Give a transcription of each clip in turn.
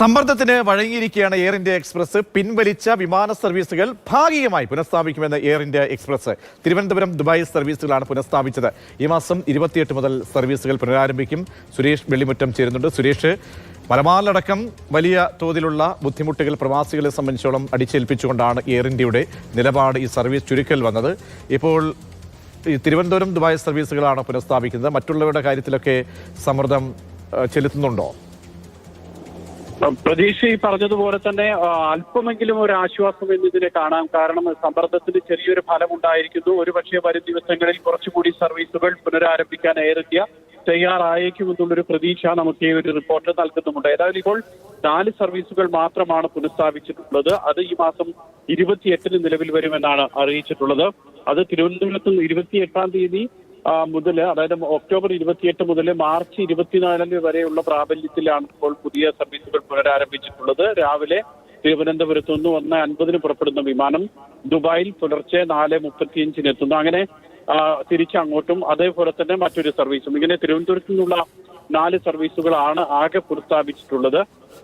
സമ്മർദ്ദത്തിന് വഴങ്ങിയിരിക്കുകയാണ് air India express. പിൻവലിച്ച വിമാന സർവീസുകൾ ഭാഗികമായി പുനഃസ്ഥാപിക്കുമെന്ന് air India express. Thiruvananthapuram Dubai സർവീസുകളാണ് പുനഃസ്ഥാപിച്ചത്. ഈ മാസം ഇരുപത്തിയെട്ട് മുതൽ സർവീസുകൾ പുനരാരംഭിക്കും. സുരേഷ് വെള്ളിമുറ്റം ചേരുന്നുണ്ട്. സുരേഷ് മലബാറിലടക്കം വലിയ തോതിലുള്ള ബുദ്ധിമുട്ടുകൾ പ്രവാസികളെ സംബന്ധിച്ചോളം അടിച്ചേൽപ്പിച്ചുകൊണ്ടാണ് എയർ ഇന്ത്യയുടെ നിലപാട് ഈ സർവീസ് ചുരുക്കൽ വന്നത്. ഇപ്പോൾ ഈ തിരുവനന്തപുരം ദുബായ് സർവീസുകളാണ് പുനഃസ്ഥാപിക്കുന്നത്. മറ്റുള്ളവരുടെ കാര്യത്തിലൊക്കെ സമ്മർദ്ദം ചെലുത്തുന്നുണ്ടോ? പ്രതീക്ഷ ഈ പറഞ്ഞതുപോലെ തന്നെ അല്പമെങ്കിലും ഒരു ആശ്വാസം എന്നതിനെ കാണാം. കാരണം സമ്മർദ്ദത്തിന് ചെറിയൊരു ഫലം ഉണ്ടായിരിക്കുന്നു ഒരുപക്ഷെ വരും ദിവസങ്ങളിൽ കുറച്ചുകൂടി സർവീസുകൾ പുനരാരംഭിക്കാൻ എയർ ഇന്ത്യ തയ്യാറായേക്കുമെന്നുള്ളൊരു പ്രതീക്ഷ നമുക്ക് ഈ ഒരു റിപ്പോർട്ട് നൽകുന്നുമുണ്ട്. ഏതായാലും ഇപ്പോൾ നാല് സർവീസുകൾ മാത്രമാണ് പുനഃസ്ഥാപിച്ചിട്ടുള്ളത്. അത് ഈ മാസം ഇരുപത്തിയെട്ടിന് നിലവിൽ വരുമെന്നാണ് അറിയിച്ചിട്ടുള്ളത്. അത് തിരുവനന്തപുരത്ത് ഇരുപത്തിയെട്ടാം തീയതി മുതൽ അതായത് ഒക്ടോബർ ഇരുപത്തിയെട്ട് മുതൽ മാർച്ച് ഇരുപത്തിനാലിന് വരെയുള്ള പ്രാബല്യത്തിലാണ് ഇപ്പോൾ പുതിയ സർവീസുകൾ പുനരാരംഭിച്ചിട്ടുള്ളത്. രാവിലെ തിരുവനന്തപുരത്ത് നിന്ന് ഒന്ന് അൻപതിന് പുറപ്പെടുന്ന വിമാനം ദുബായിൽ പുലർച്ചെ നാല് മുപ്പത്തിയഞ്ചിന് എത്തുന്നു. അങ്ങനെ തിരിച്ചങ്ങോട്ടും അതേപോലെ തന്നെ മറ്റൊരു സർവീസും. ഇങ്ങനെ തിരുവനന്തപുരത്ത് നിന്നുള്ള നാല് സർവീസുകളാണ് ആകെ പുനഃസ്ഥാപിച്ചിട്ടുള്ളത്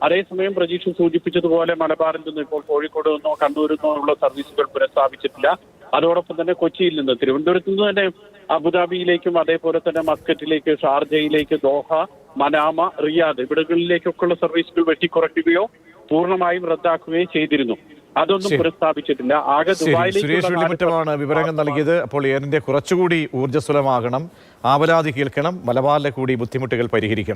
അതേസമയം പ്രതീക്ഷ സൂചിപ്പിച്ചതുപോലെ മലബാറിൽ നിന്ന് ഇപ്പോൾ കോഴിക്കോട് നിന്നോ കണ്ണൂരിൽ നിന്നോ ഉള്ള സർവീസുകൾ പുനഃസ്ഥാപിച്ചിട്ടില്ല. അതോടൊപ്പം തന്നെ കൊച്ചിയിൽ നിന്ന് തിരുവനന്തപുരത്ത് നിന്ന് തന്നെ അബുദാബിയിലേക്കും അതേപോലെ തന്നെ മസ്കറ്റിലേക്ക് ഷാർജയിലേക്ക് ദോഹ മനാമ റിയാദ് ഇവിടങ്ങളിലേക്കൊക്കെയുള്ള സർവീസുകൾ വെട്ടിക്കുറയ്ക്കുകയോ പൂർണമായും റദ്ദാക്കുകയോ ചെയ്തിരുന്നു. അതൊന്നും. പുനഃസ്ഥാപിച്ചിട്ടില്ല. ആകെ വിവരങ്ങൾ നൽകിയത്. അപ്പോൾ ഇന്ത്യ കുറച്ചുകൂടി ഊർജസ്വലമാകണം ആവലാതി കേൾക്കണം മലബാറിലെ കൂടി ബുദ്ധിമുട്ടുകൾ പരിഹരിക്കണം.